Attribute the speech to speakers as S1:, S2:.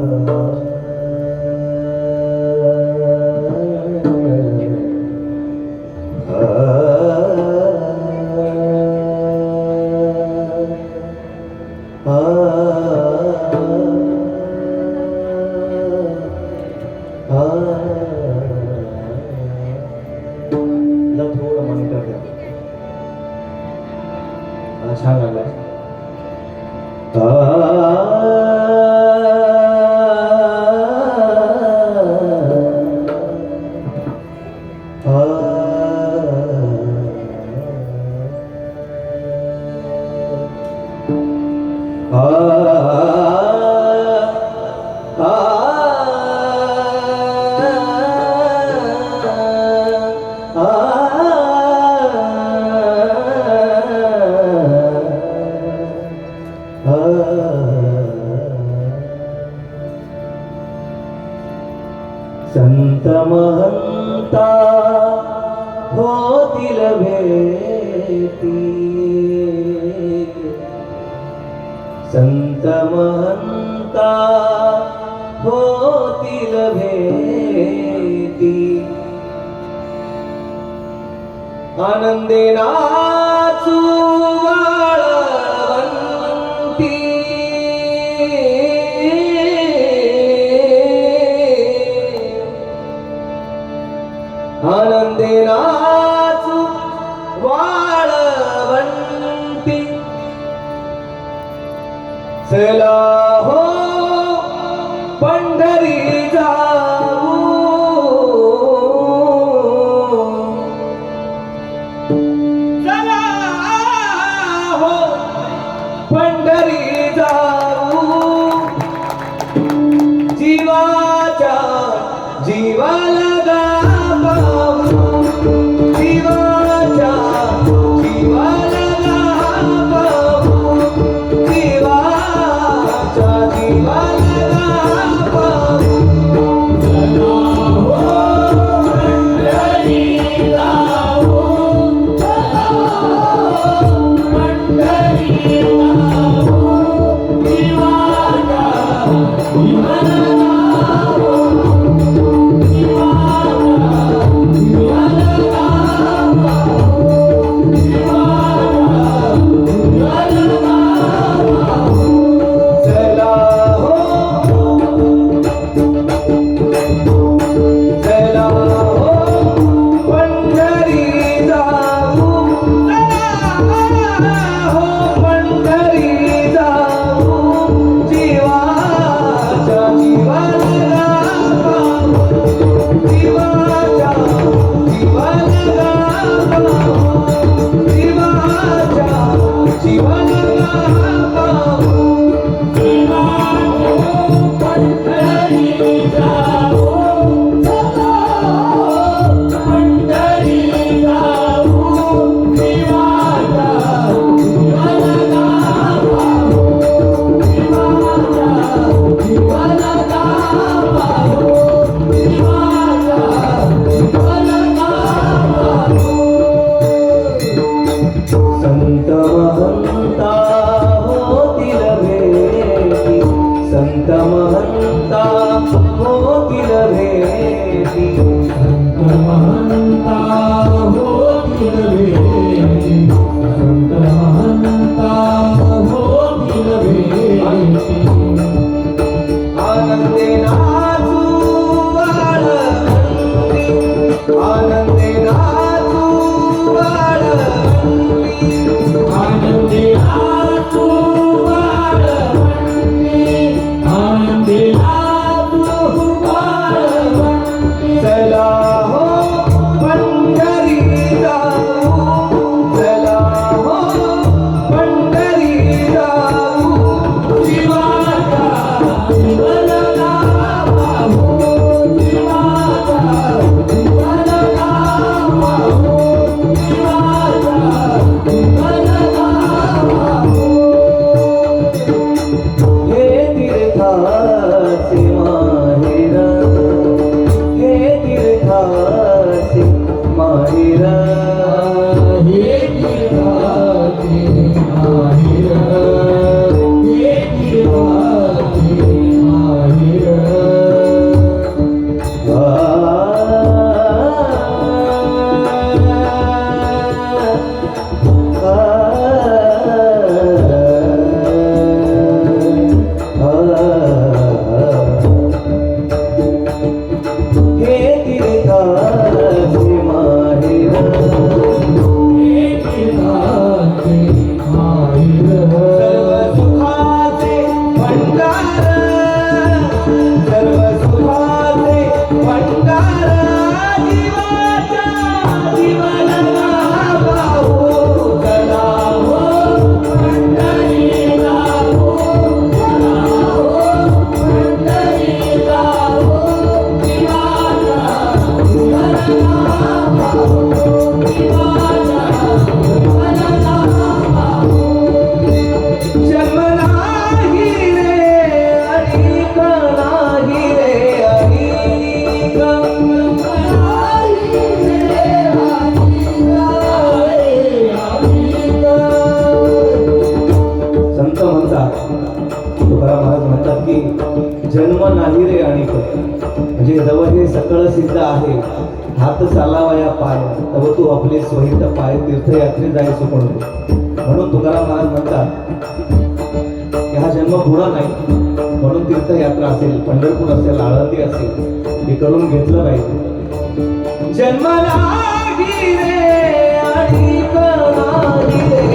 S1: Thank you. सन्तमहन्ता महन्ता लभेति। सन्तमहन्ता महन्ता लभेति। आनन्देनाचु हो, चला हो पंढरी जाऊ. हो पंढरी जाऊ. ir Viva! जन्म म्हणजे जवळ हे सकळ सिद्ध आहे हात चालावया पाय तव तू आपले स्वहित पाय तीर्थयात्रे जायचो म्हणून. म्हणून तुकाराम महाराज म्हणतात की हा जन्म बुरा नाही म्हणून तीर्थयात्रा असेल पंढरपूर असेल आळंदी असेल हे करून घेतलं पाहिजे जन्म रे आणि रे.